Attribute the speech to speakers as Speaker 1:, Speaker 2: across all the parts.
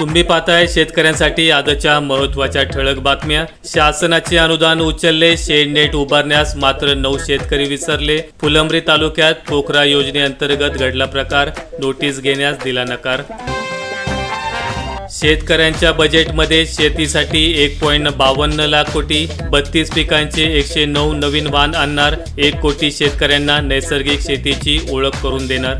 Speaker 1: तुम्ही पाहताय शेतकऱ्यांसाठी आजच्या महत्त्वाच्या ठळक बातम्या. शासनाचे अनुदान उचलले शेडनेट उभारण्यास मात्र नऊ शेतकरी विसरले. फुलंब्री तालुक्यात पोखरा योजनेअंतर्गत घडला प्रकार नोटीस घेण्यास दिला नकार. शेतकऱ्यांच्या बजेटमध्ये शेतीसाठी एक पॉईंट बावन्न लाख कोटी बत्तीस पिकांचे एकशे नऊ नवीन वाण आणणार एक कोटी शेतकऱ्यांना नैसर्गिक शेतीची ओळख करून देणार.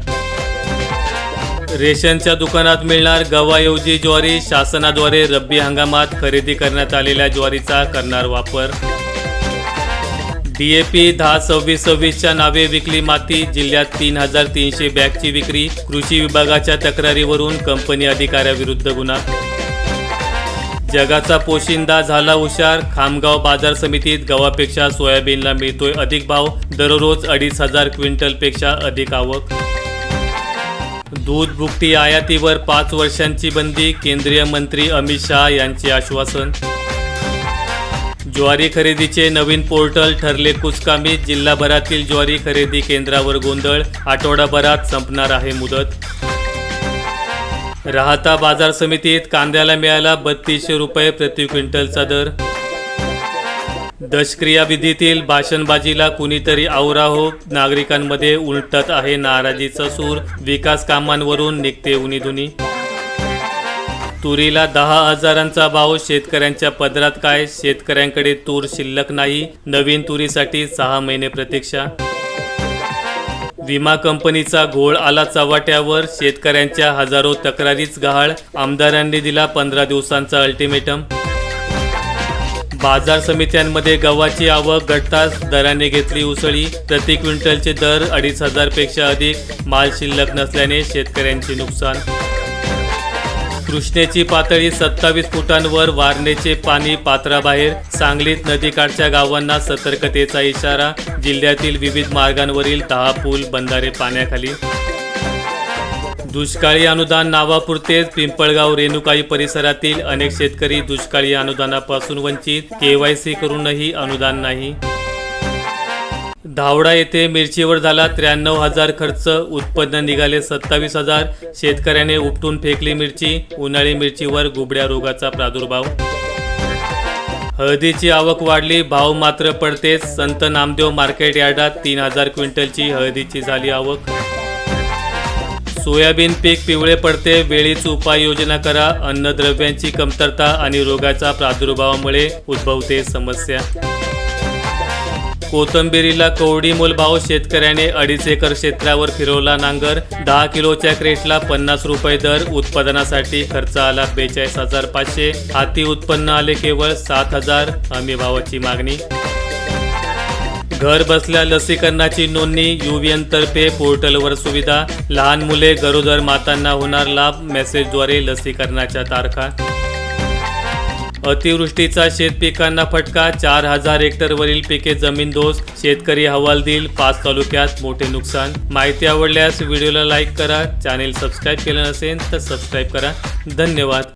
Speaker 1: रेशनच्या दुकानात मिळणार गव्हाऐवजी ज्वारी. शासनाद्वारे रब्बी हंगामात खरेदी करण्यात आलेल्या ज्वारीचा करणार वापर. डीएपी दहा सव्वीस सव्वीसच्या नावे विकली माती. जिल्ह्यात तीन हजार तीनशे बॅगची विक्री. कृषी विभागाच्या तक्रारीवरून कंपनी अधिकाऱ्याविरुद्ध गुन्हा. जगाचा पोशिंदा झाला हुशार. खामगाव बाजार समितीत गव्हापेक्षा सोयाबीनला मिळतोय अधिक भाव. दररोज अडीच हजार क्विंटलपेक्षा अधिक आवक. दूध भुकटी आयातीवर पाच वर्षांची बंदी केंद्रीय मंत्री अमित शहा यांचे आश्वासन. ज्वारी खरेदीचे नवीन पोर्टल ठरले कुचकामी जिल्हाभरातील ज्वारी खरेदी केंद्रावर गोंधळ आठवडाभरात संपणार आहे मुदत. राहता बाजार समितीत कांद्याला मिळाला बत्तीसशे रुपये प्रति क्विंटलचा दर. दशक्रियाविधीतील भाषणबाजीला कुणीतरी आवरा हो. नागरिकांमध्ये उलटत आहे नाराजीचा सूर. विकास कामांवरून निघते उनीधुनी तुरीला दहा हजारांचा भाव. शेतकऱ्यांच्या पदरात काय? शेतकऱ्यांकडे तूर शिल्लक नाही. नवीन तुरीसाठी सहा महिने प्रतीक्षा. विमा कंपनीचा घोळ आला चव्हाट्यावर. शेतकऱ्यांच्या हजारो तक्रारीच गहाळ. आमदारांनी दिला पंधरा दिवसांचा अल्टिमेटम. बाजार समित्यांमध्ये गव्हाची आवक घटताच दराने घेतली उसळी. प्रति क्विंटलचे दर अडीच हजारपेक्षा अधिक. माल शिल्लक नसल्याने शेतकऱ्यांचे नुकसान. कृष्णेची पातळी सत्तावीस फुटांवर वारणेचे पाणी पात्राबाहेर. सांगलीत नदीकाठच्या गावांना सतर्कतेचा इशारा. जिल्ह्यातील विविध मार्गांवरील दहा पूल बंधारे पाण्याखाली. दुष्काळी अनुदान नावापुरतेच पिंपळगाव रेणुकाई परिसरातील अनेक शेतकरी दुष्काळी अनुदानापासून वंचित केवायसी करूनही अनुदान नाही. धावडा येथे मिरचीवर झाला त्र्याण्णव हजार खर्च उत्पन्न निघाले सत्तावीस हजार. शेतकऱ्याने उपटून फेकली मिरची उन्हाळी मिरचीवर गुबड्या रोगाचा प्रादुर्भाव. हळदीची आवक वाढली भाव मात्र पडतेच. संत नामदेव मार्केट यार्डात तीन हजार क्विंटलची हळदीची झाली आवक. सोयाबीन पीक पिवळे पडते वेळीच उपाययोजना करा. अन्नद्रव्यांची कमतरता आणि रोगाच्या प्रादुर्भावामुळे उद्भवते समस्या. कोथंबिरीला कवडी मोलभाव शेतकऱ्याने अडीच एकर क्षेत्रावर फिरवला नांगर. दहा किलोच्या क्रेटला पन्नास रुपये दर. उत्पादनासाठी खर्च आला बेचाळीस हजार पाचशे. हाती उत्पन्न आले केवळ सात हजार. हमी भावाची मागणी. घर बसल्या लसीकरणाची नोंदणी युवीएन तर्फे पोर्टलवर सुविधा. लहान मुले गरोदर मातांना होणार लाभ मेसेजद्वारे लसीकरणाच्या तारखा. अतिवृष्टीचा शेतपिकांना फटका चार हजार हेक्टरवरील पिके जमीन दोष शेतकरी हवाल देईल पाच तालुक्यात मोठे नुकसान. माहिती आवडल्यास व्हिडिओला लाईक करा चॅनेल सबस्क्राईब केलं नसेल तर सबस्क्राईब करा. धन्यवाद.